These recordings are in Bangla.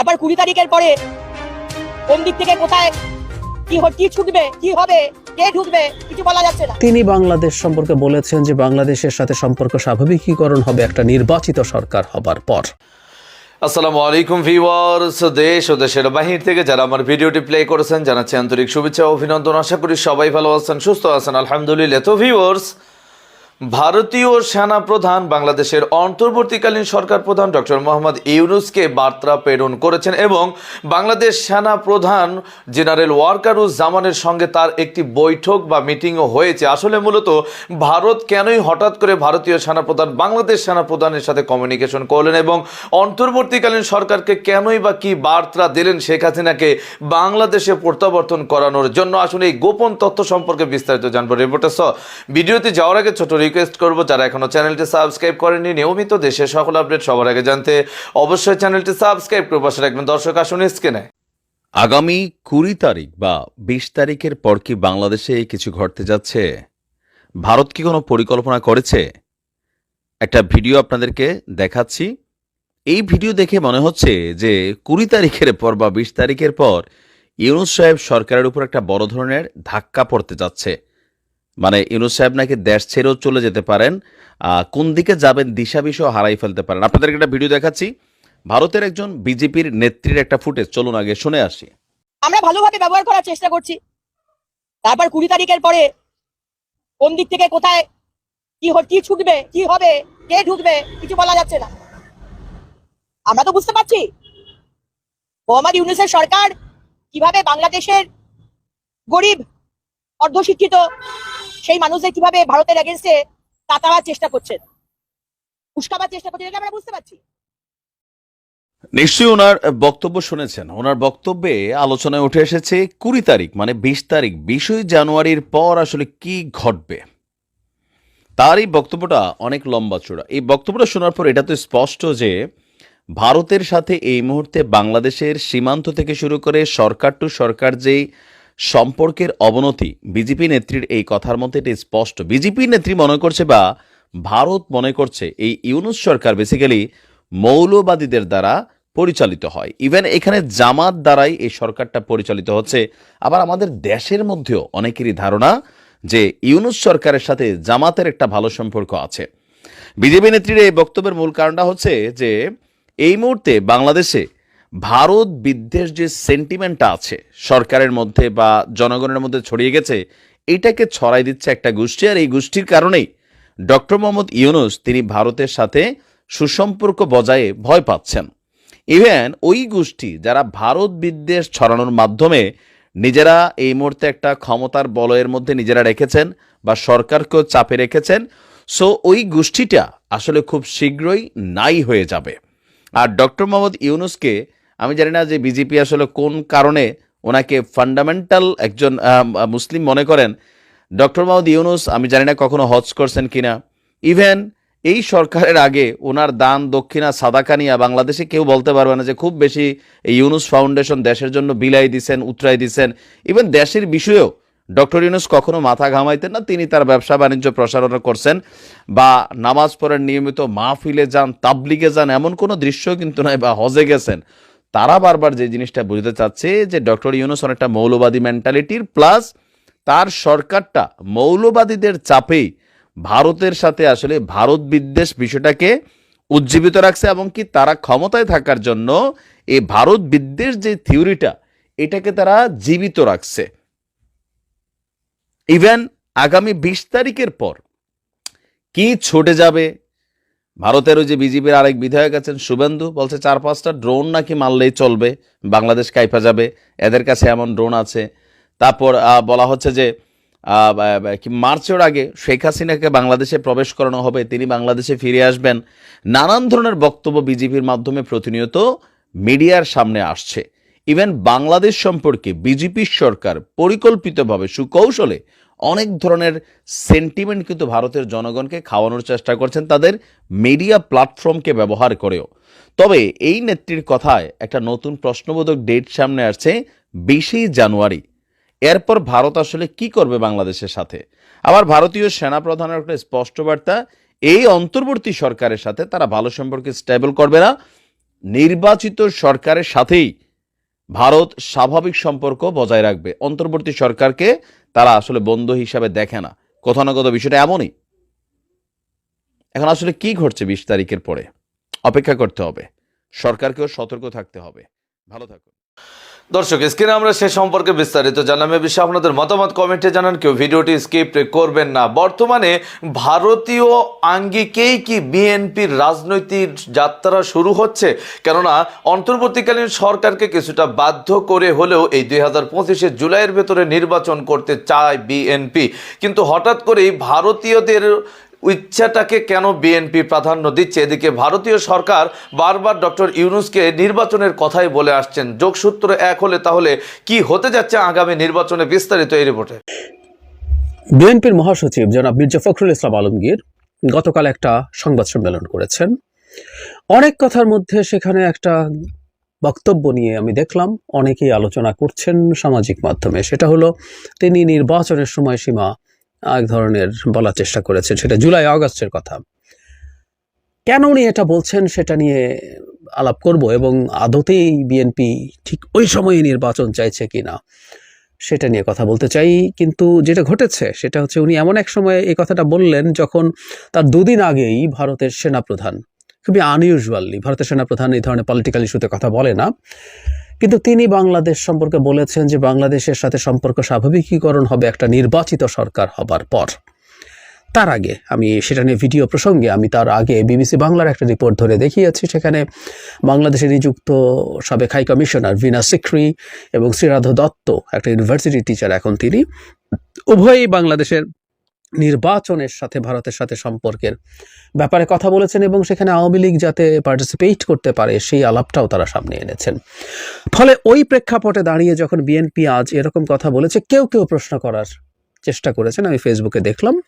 তারপর কুড়ি তারিখের পরে কোন দিক থেকে কোথায় কি কি ছুটবে কি হবে কে ঢুকবে কিছু বলা যাচ্ছে না। তিনি বাংলাদেশ সম্পর্কে বলেছেন যে বাংলাদেশের সাথে সম্পর্ক স্বাভাবিকীকরণ হবে একটা নির্বাচিত সরকার হবার পর। আসসালামু আলাইকুম ভিউয়ার্স দেশ ও দেশের বাহির থেকে যারা আমার ভিডিওটি প্লে করেছেন জানাচ্ছি আন্তরিক শুভেচ্ছা অভিনন্দন। আশা করি সবাই ভালো আছেন সুস্থ আছেন আলহামদুলিল্লাহ। তো ভিউয়ার্স ভারতীয় সেনা প্রধান বাংলাদেশের অন্তর্বর্তীকালীন সরকার প্রধান ডক্টর মোহাম্মদ ইউনুসকে বার্তা প্রেরণ করেছেন এবং বাংলাদেশ সেনা প্রধান জেনারেল ওয়ার্কারুজ জামানের সঙ্গে তার একটি বৈঠক বা মিটিংও হয়েছে। আসলে মূলত ভারত কেনই হঠাৎ করে ভারতীয় সেনা প্রধান বাংলাদেশ সেনা প্রধানের সাথে কমিউনিকেশন করলেন এবং অন্তর্বর্তীকালীন সরকারকে কেনই বা কি বার্তা দিলেন শেখ হাসিনাকে বাংলাদেশে প্রত্যাবর্তন করানোর জন্য? আসলে এই গোপন তথ্য সম্পর্কে বিস্তারিত জানব। রিপোর্টার ভিডিওতে যাওয়ার আগে ছোট রিকোয়েস্ট করব, যারা এখনও চ্যানেলটি সাবস্ক্রাইব করেননি, নিয়মিত দেশের সকল আপডেট সবার আগে জানতে অবশ্যই চ্যানেলটি সাবস্ক্রাইব করে পাশে রাখবেন। দর্শক, আসুন স্ক্রিনে। আগামী কুড়ি তারিখ বা বিশ তারিখের পর কি বাংলাদেশে কিছু ঘটতে যাচ্ছে? ভারত কি কোনো পরিকল্পনা করেছে? একটা ভিডিও আপনাদেরকে দেখাচ্ছি। এই ভিডিও দেখে মনে হচ্ছে যে কুড়ি তারিখের পর বা বিশ তারিখের পর ইউনুস সাহেব সরকারের উপর একটা বড় ধরনের ধাক্কা পড়তে যাচ্ছে। মানে ইউনুস সাহেব নাকি দেশ ছেড়েও চলে যেতে পারেন কোন দিকে যাবেন দিশা বিষয় হারাই ফেলতে পারেন। আপনাদেরকে একটা ভিডিও দেখাচ্ছি। ভারতের একজন বিজেপির নেত্রীর একটা ফুটেজ। চলুন আগে শুনে আসি। আমরা ভালোভাবে ব্যবহার করার চেষ্টা করছি। তারপর কুড়ি তারিখের পরে কোন দিক থেকে কোথায়, কি কি ছুটবে, কি হবে, কে ঢুকবে, কিছু বলা যাচ্ছে না। আমরা তো বুঝতে পারছি। মোহাম্মদ ইউনুসের সরকার কীভাবে বাংলাদেশের গরিব, অর্ধশিক্ষিত সেই মানুষদের কীভাবে ভারতের এগেনস্টে তাতাবার চেষ্টা করছেন উস্কাবার চেষ্টা করছেন আমরা বুঝতে পারছি? নিশ্চয়ই ওনার বক্তব্য শুনেছেন। ওনার বক্তব্যে আলোচনায় উঠে এসেছে কুড়ি তারিখ মানে বিশ তারিখ, বিশই জানুয়ারির পর আসলে কি ঘটবে। তার এই বক্তব্যটা অনেক লম্বা চূড়া। এই বক্তব্যটা শোনার পর এটা তো স্পষ্ট যে ভারতের সাথে এই মুহূর্তে বাংলাদেশের সীমান্ত থেকে শুরু করে সরকার টু সরকার যেই সম্পর্কের অবনতি। বিজেপি নেত্রীর এই কথার মধ্যে এটা স্পষ্ট। বিজেপি নেত্রী মনে করছে বা ভারত মনে করছে এই ইউনুস সরকার বেসিক্যালি মৌলবাদীদের দ্বারা পরিচালিত হয়। ইভেন এখানে জামাত দ্বারাই এই সরকারটা পরিচালিত হচ্ছে। আবার আমাদের দেশের মধ্যেও অনেকেরই ধারণা যে ইউনুস সরকারের সাথে জামাতের একটা ভালো সম্পর্ক আছে। বিজেপি নেত্রীর এই বক্তব্যের মূল কারণটা হচ্ছে যে এই মুহূর্তে বাংলাদেশে ভারত বিদ্বেষ যে সেন্টিমেন্টটা আছে, সরকারের মধ্যে বা জনগণের মধ্যে ছড়িয়ে গেছে, এটাকে ছড়াই দিচ্ছে একটা গোষ্ঠী, আর এই গোষ্ঠীর কারণেই ডক্টর মোহাম্মদ ইউনুস তিনি ভারতের সাথে সুসম্পর্ক বজায়ে ভয় পাচ্ছেন। ইভেন ওই গোষ্ঠী যারা ভারত বিদ্বেষ ছড়ানোর মাধ্যমে নিজেরা এই মুহূর্তে একটা ক্ষমতার বলয়ের মধ্যে নিজেরা রেখেছেন বা সরকারকেও চাপে রেখেছেন সো ওই গোষ্ঠীটা আসলে খুব শীঘ্রই নাই হয়ে যাবে। আর ডক্টর মোহাম্মদ ইউনুসকে আমি জানি না যে বিজেপি আসলে কোন কারণে ওনাকে ফান্ডামেন্টাল একজন মুসলিম মনে করেন। ডক্টর মোহাম্মদ ইউনুস, আমি জানি না কখনো হজ করছেন কিনা। ইভেন এই সরকারের আগে ওনার দান, দক্ষিণা, সাদাকা নিয়ে বাংলাদেশে কেউ বলতে পারবে না যে খুব বেশি এই ইউনুস ফাউন্ডেশন দেশের জন্য বিলাই দিছেন, উতরাই দিছেন। ইভেন দেশের বিষয়েও ডক্টর ইউনুস কখনো মাথা ঘামাইতেন না, তিনি তার ব্যবসা বাণিজ্য প্রসারণ করছেন বা নামাজ পড়েন নিয়মিত, মাহফিলে যান, তাবলিগে যান, এমন কোনো দৃশ্য কিন্তু নয় বা হজে গেছেন। তারা বারবার যে জিনিসটা বুঝতে চাচ্ছে যে ডক্টর ইউনুস অনেকটা মৌলবাদী মেন্টালিটির প্লাস তার সরকারটা মৌলবাদীদের চাপেই ভারতের সাথে আসলে ভারত বিদ্বেষ বিষয়টাকে উজ্জীবিত রাখছে এবং কি তারা ক্ষমতায় থাকার জন্য এই ভারত বিদ্বেষ যে থিওরিটা, এটাকে তারা জীবিত রাখছে। ইভেন আগামী বিশ তারিখের পর কি ছুটে যাবে ভারতের ওই যে বিজেপির আরেক বিধায়ক আছেন শুভেন্দু, বলছে চার পাঁচটা ড্রোন নাকি মারলেই চলবে, বাংলাদেশ কাইফা যাবে, এদের কাছে এমন ড্রোন আছে। তারপর বলা হচ্ছে যে মার্চের আগে শেখ হাসিনাকে বাংলাদেশে প্রবেশ করানো হবে, তিনি বাংলাদেশে ফিরে আসবেন। নানান ধরনের বক্তব্য বিজেপির মাধ্যমে প্রতিনিয়ত মিডিয়ার সামনে আসছে। ইভেন বাংলাদেশ সম্পর্কে বিজেপি সরকার পরিকল্পিতভাবে সুকৌশলে অনেক ধরনের সেন্টিমেন্ট কিন্তু ভারতের জনগণকে খাওয়ানোর চেষ্টা করছেন তাদের মিডিয়া প্ল্যাটফর্মকে ব্যবহার করেও। তবে এই নেত্রীর কথায় একটা নতুন প্রশ্নবোধক ডেট সামনে আসছে বিশে জানুয়ারি। এরপর ভারত আসলে কি করবে বাংলাদেশের সাথে? আবার ভারতীয় সেনাপ্রধানের একটা স্পষ্ট বার্তা, এই অন্তর্বর্তী সরকারের সাথে তারা ভালো সম্পর্কে স্টেবল করবে না। নির্বাচিত সরকারের সাথেই ভারত স্বাভাবিক সম্পর্ক বজায় রাখবে। অন্তর্বর্তী সরকারকে তারা আসলে বন্ধু হিসাবে দেখে না। কোথাও না কোথাও বিষয়টা এমনই। এখন আসলে কি ঘটছে বিশ তারিখের পরে? অপেক্ষা করতে হবে। সরকারকেও সতর্ক থাকতে হবে। ভালো থাকুন। দর্শক, স্ক্রিনে আমরা সে সম্পর্কে বিস্তারিত জানাম এ বিষয়ে আপনাদের মতামত কমেন্টে জানান কেউ। ভিডিওটি স্কিপ করবেন না। বর্তমানে ভারতীয় আঙ্গিকেই কি বিএনপির রাজনৈতিক যাত্রা শুরু হচ্ছে? কেননা, অন্তর্বর্তীকালীন সরকারকে কিছুটা বাধ্য করে হলেও এই দুই হাজার পঁচিশে জুলাইয়ের ভেতরে নির্বাচন করতে চায় বিএনপি। কিন্তু হঠাৎ করেই ভারতীয়দের ইচ্ছাটাকে কেন বিএনপি প্রাধান্য দিচ্ছে? এদিকে ভারতীয় সরকার বারবার ডক্টর ইউনুসকে নির্বাচনের কথাই বলে আসছেন। যোগসূত্র এক হলে তাহলে কি হতে যাচ্ছে আগামী নির্বাচনে বিস্তারিত এই রিপোর্টে? বিএনপির মহাসচিব জনাব মির্জা ফখরুল ইসলাম আলমগীর গতকাল একটা সংবাদ সম্মেলন করেছেন। অনেক কথার মধ্যে সেখানে একটা বক্তব্য নিয়ে আমি দেখলাম। অনেকেই আলোচনা করছেন সামাজিক মাধ্যমে। সেটা হলো, তিনি নির্বাচনের সময়সীমা এক ধরনের বলার চেষ্টা করেছেন সেটা জুলাই আগস্টের কথা। কেন উনি এটা বলছেন সেটা নিয়ে আলাপ করব এবং আদতেই বিএনপি ঠিক ওই সময়ে নির্বাচন চাইছে কিনা সেটা নিয়ে কথা বলতে চাই। কিন্তু যেটা ঘটেছে সেটা হচ্ছে উনি এমন এক সময় এই কথাটা বললেন যখন তার দুদিন আগেই ভারতের সেনাপ্রধান, খুবই আনইউজুয়ালি ভারতের সেনাপ্রধান এই ধরনের পলিটিক্যাল ইস্যুতে কথা বলে না। কিন্তু তিনি বাংলাদেশ সম্পর্কে বলেছেন যে বাংলাদেশের সাথে সম্পর্ক স্বাভাবিকীকরণ হবে একটা নির্বাচিত সরকার হবার পর। তার আগে আমি সেটা নিয়ে ভিডিও প্রসঙ্গে আমি তার আগে বিবিসি বাংলার একটা রিপোর্ট ধরে দেখিয়েছি, সেখানে বাংলাদেশে নিযুক্ত সাবেক হাই কমিশনার ভিনা সিক্রি এবং শ্রীরাধ দত্ত, একটা ইউনিভার্সিটি টিচার এখন তিনি উভয়ই বাংলাদেশের নির্বাচনের সাথে ভারতের সাথে সম্পর্কের ব্যাপারে কথা বলেছেন এবং সেখানে আওয়ামী লীগ যাতে পার্টিসিপেট করতে পারে, সেই আলাপটাও তারা সামনে এনেছেন। ফলে ওই প্রেক্ষাপটে দাঁড়িয়ে যখন বিএনপি আজ এরকম কথা বলেছে, কেউ কেউ প্রশ্ন করার চেষ্টা করেছেন। আমি ফেসবুকে দেখলাম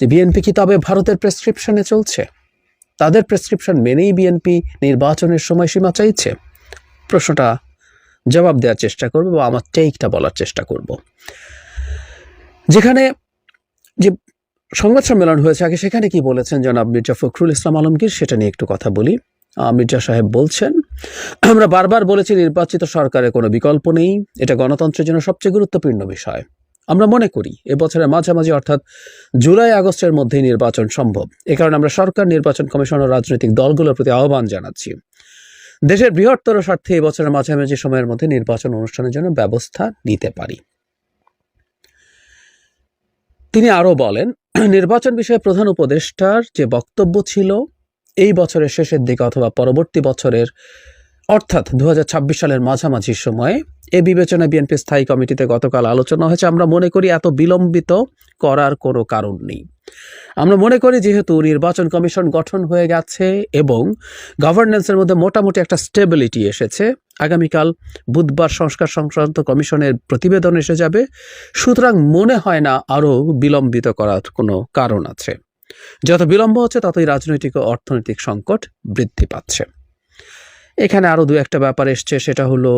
যে বিএনপি কি তবে ভারতের প্রেসক্রিপশনে চলছে? তাদের প্রেসক্রিপশন মেনেই বিএনপি নির্বাচনের সময়সীমা চাইছে? প্রশ্নটা জবাব দেওয়ার চেষ্টা করব বা আমার টেকটা বলার চেষ্টা করব। যেখানে যে সংবাদ সম্মেলন হয়েছে, আগে সেখানে কি বলেছেন জনাব মির্জা ফখরুল ইসলাম আলমগীর? সেটা নিয়ে একটু কথা বলি। মির্জা সাহেব বলছেন, আমরা বারবার বলেছি নির্বাচিত সরকারের কোনো বিকল্প নেই। এটা গণতন্ত্রের জন্য সবচেয়ে গুরুত্বপূর্ণ বিষয়। আমরা মনে করি, এবছরের মাঝামাঝি অর্থাৎ জুলাই, আগস্টের মধ্যেই নির্বাচন সম্ভব। এ কারণে আমরা সরকার, নির্বাচন কমিশন ও রাজনৈতিক দলগুলোর প্রতি আহ্বান জানাচ্ছি। দেশের বৃহত্তর স্বার্থে এবছরের মাঝামাঝি সময়ের মধ্যে নির্বাচন অনুষ্ঠানের জন্য ব্যবস্থা নিতে পারি। তিনি আরও বলেন, নির্বাচন বিষয়ে প্রধান উপদেষ্টার যে বক্তব্য ছিল, এই বছরের শেষের দিকে অথবা পরবর্তী বছরের অর্থাৎ দু হাজার ছাব্বিশ সালের মাঝামাঝি সময়ে এ বিবেচনায় বিএনপি স্থায়ী কমিটিতে গতকাল আলোচনা হয়েছে। আমরা মনে করি এত বিলম্বিত করার কোনো কারণ নেই। আমরা মনে করি যেহেতু নির্বাচন কমিশন গঠন হয়ে গেছে এবং গভর্নেন্সের মধ্যে মোটামুটি একটা স্টেবিলিটি এসেছে। আগামীকাল বুধবার সংস্কার সংক্রান্ত কমিশনের প্রতিবেদন এসে যাবে। সুতরাং মনে হয় না আরও বিলম্বিত করার কোনো কারণ আছে। যত বিলম্ব হচ্ছে, ততই রাজনৈতিক ও অর্থনৈতিক সংকট বৃদ্ধি পাচ্ছে। এখানে আরও দু একটা ব্যাপার এসছে, সেটা হলো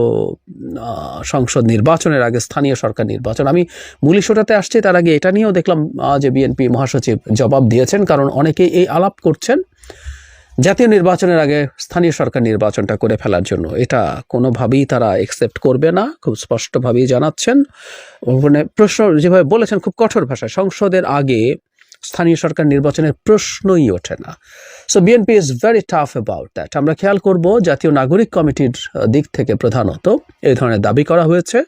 সংসদ নির্বাচনের আগে স্থানীয় সরকার নির্বাচন। আমি মূল ইস্যুটাতে আসছি, তার আগে এটা নিয়েও দেখলাম যে বিএনপি মহাসচিব জবাব দিয়েছেন, কারণ অনেকেই এই আলাপ করছেন জাতীয় নির্বাচনের আগে স্থানীয় সরকার নির্বাচনটা করে ফেলার জন্য। এটা কোনোভাবেই তারা একসেপ্ট করবে না, খুব স্পষ্টভাবেই জানাচ্ছেন। মানে প্রশ্ন যেভাবে বলেছেন, খুব কঠোর ভাষায়, সংসদের আগে স্থানীয় সরকার নির্বাচনের প্রশ্নই ওঠে না। So BNP is very tough about that আমরা খেয়াল করব জাতীয় নাগরিক কমিটির দিক থেকে প্রধানত এই ধরনের দাবি করা হয়েছে।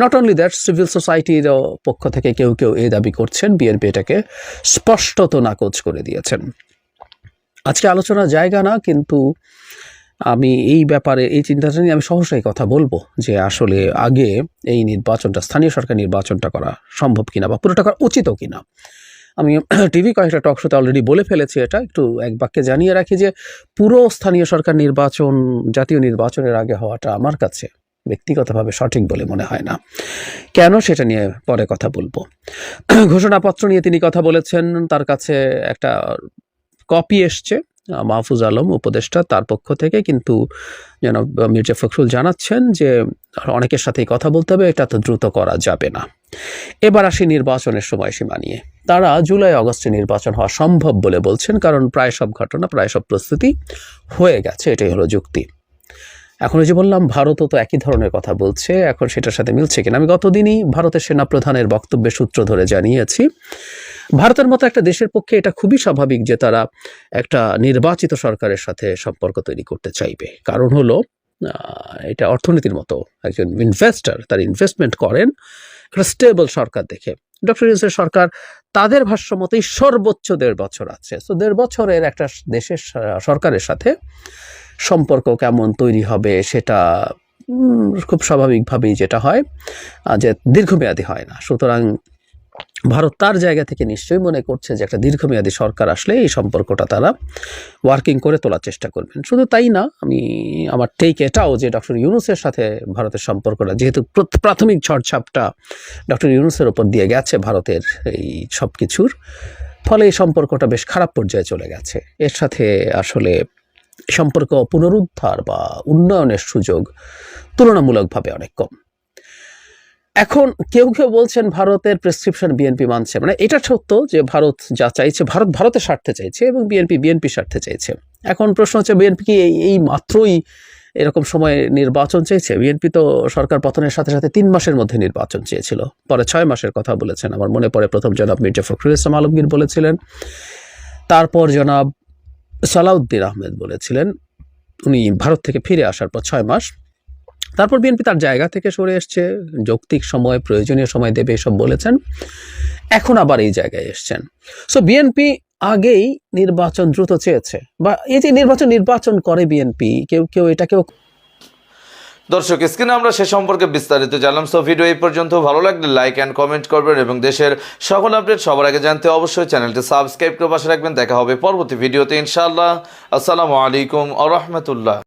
নট অনলি দ্যাট সিভিল সোসাইটির পক্ষ থেকে কেউ কেউ এই দাবি করছেন। বিএনপি এটাকে স্পষ্টত নাকচ করে দিয়েছেন। আজকে আলোচনার জায়গা না, কিন্তু আমি এই ব্যাপারে, এই চিন্তাটা নিয়ে আমি সহসাই কথা বলব যে আসলে আগে এই নির্বাচনটা, স্থানীয় সরকার নির্বাচনটা করা সম্ভব কিনা বা পুরোটা করা উচিতও কিনা। আমি টিভি কয়েকটা টক শোতে অলরেডি বলে ফেলেছি এটা, একটু এক বাক্যে জানিয়ে রাখি যে পুরো স্থানীয় সরকার নির্বাচন, জাতীয় নির্বাচনের আগে হওয়াটা আমার কাছে ব্যক্তিগতভাবে সঠিক বলে মনে হয় না। কেন সেটা নিয়ে পরে কথা বলব। ঘোষণাপত্র নিয়ে তিনি কথা বলেছেন, তার কাছে একটা কপি এসছে। মাহফুজ আলম উপদেষ্টা তার পক্ষ থেকে কিন্তু যেন মির্জা ফখরুল জানাচ্ছেন যে অনেকের সাথেই কথা বলতে হবে, এটা তো দ্রুত করা যাবে না। এবার আসি নির্বাচনের সময়সীমা নিয়ে। তারা জুলাই, অগস্টে নির্বাচন হওয়া সম্ভব বলে বলছেন, কারণ প্রায় সব ঘটনা, প্রায় সব প্রস্তুতি হয়ে গেছে, এটাই হলো যুক্তি। এখন ওই যে বললাম, ভারতও তো একই ধরনের কথা বলছে, এখন সেটার সাথে মিলছে কিনা? আমি গতদিনই ভারতের সেনাপ্রধানের বক্তব্যের সূত্র ধরে জানিয়েছি, ভারতের মতো একটা দেশের পক্ষে এটা খুবই স্বাভাবিক যে তারা একটা নির্বাচিত সরকারের সাথে সম্পর্ক তৈরি করতে চাইবে। কারণ হলো এটা অর্থনীতির মতো একজন ইনভেস্টর তার ইনভেস্টমেন্ট করেন স্টেবল সরকার দেখে। ডক্টর ইউসের সরকার তাদের ভাষ্য মতেই সর্বোচ্চ দেড় বছর আছে। তো দেড় বছরের একটা দেশের সরকারের সাথে সম্পর্ক কেমন তৈরি হবে সেটা খুব স্বাভাবিকভাবেই যেটা হয় যে দীর্ঘমেয়াদী হয় না। সুতরাং ভারত তার জায়গা থেকে নিশ্চয়ই মনে করছে যে একটা দীর্ঘমেয়াদী সরকার আসলে এই সম্পর্কটা তারা ওয়ার্কিং করে তোলার চেষ্টা করবেন। শুধু তাই না, আমি আমার টেক এটাও যে ডক্টর ইউনুসের সাথে ভারতের সম্পর্কটা, যেহেতু প্র- প্রাথমিক ঝড়ঝাপটা ডক্টর ইউনুসের ওপর দিয়ে গেছে ভারতের এই সব কিছুর ফলে এই সম্পর্কটা বেশ খারাপ পর্যায়ে চলে গেছে। এর সাথে আসলে সম্পর্ক পুনরুদ্ধার বা উন্নয়নের সুযোগ তুলনামূলকভাবে অনেক কম। এখন কেউ কেউ বলছেন ভারতের প্রেসক্রিপশন বিএনপি মানছে। মানে এটা সত্য যে ভারত যা চাইছে, ভারত ভারতের স্বার্থে চাইছে এবং বিএনপি বিএনপি স্বার্থে চাইছে। এখন প্রশ্ন হচ্ছে বিএনপি কি এই মাত্রই এরকম সময় নির্বাচন চেয়েছে? বিএনপি তো সরকার পতনের সাথে সাথে তিন মাসের মধ্যে নির্বাচন চেয়েছিল। পরে ছয় মাসের কথা বলেছেন। আমার মনে পড়ে প্রথম জনাব মির্জা ফখরুল ইসলাম আলমগীর বলেছিলেন। তারপর জনাব সালাউদ্দিন আহমেদ বলেছিলেন, উনি ভারত থেকে ফিরে আসার পর ছয় মাস তারপর বিএনপি তার জায়গা থেকে সরে এসছে, যৌক্তিক সময়, প্রয়োজনীয় সময় দেবে এসব বলেছেন। এখন আবার এই জায়গায় এসছেন। সো বিএনপি আগেই নির্বাচন দ্রুত চেয়েছে বা এই যে নির্বাচন নির্বাচন করে বিএনপি, কেউ কেউ এটাকেও দর্শক, স্ক্রিনে আমরা সে সম্পর্কে বিস্তারিত জানলাম। সো ভিডিও এই পর্যন্ত। ভালো লাগলে লাইক অ্যান্ড কমেন্ট করবেন এবং দেশের সকল আপডেট সবার আগে জানতে অবশ্যই চ্যানেলটি সাবস্ক্রাইব করে পাশে রাখবেন। দেখা হবে পরবর্তী ভিডিওতে ইনশাআল্লাহ। আসসালামু আলাইকুম আ রহমতুল্লাহ।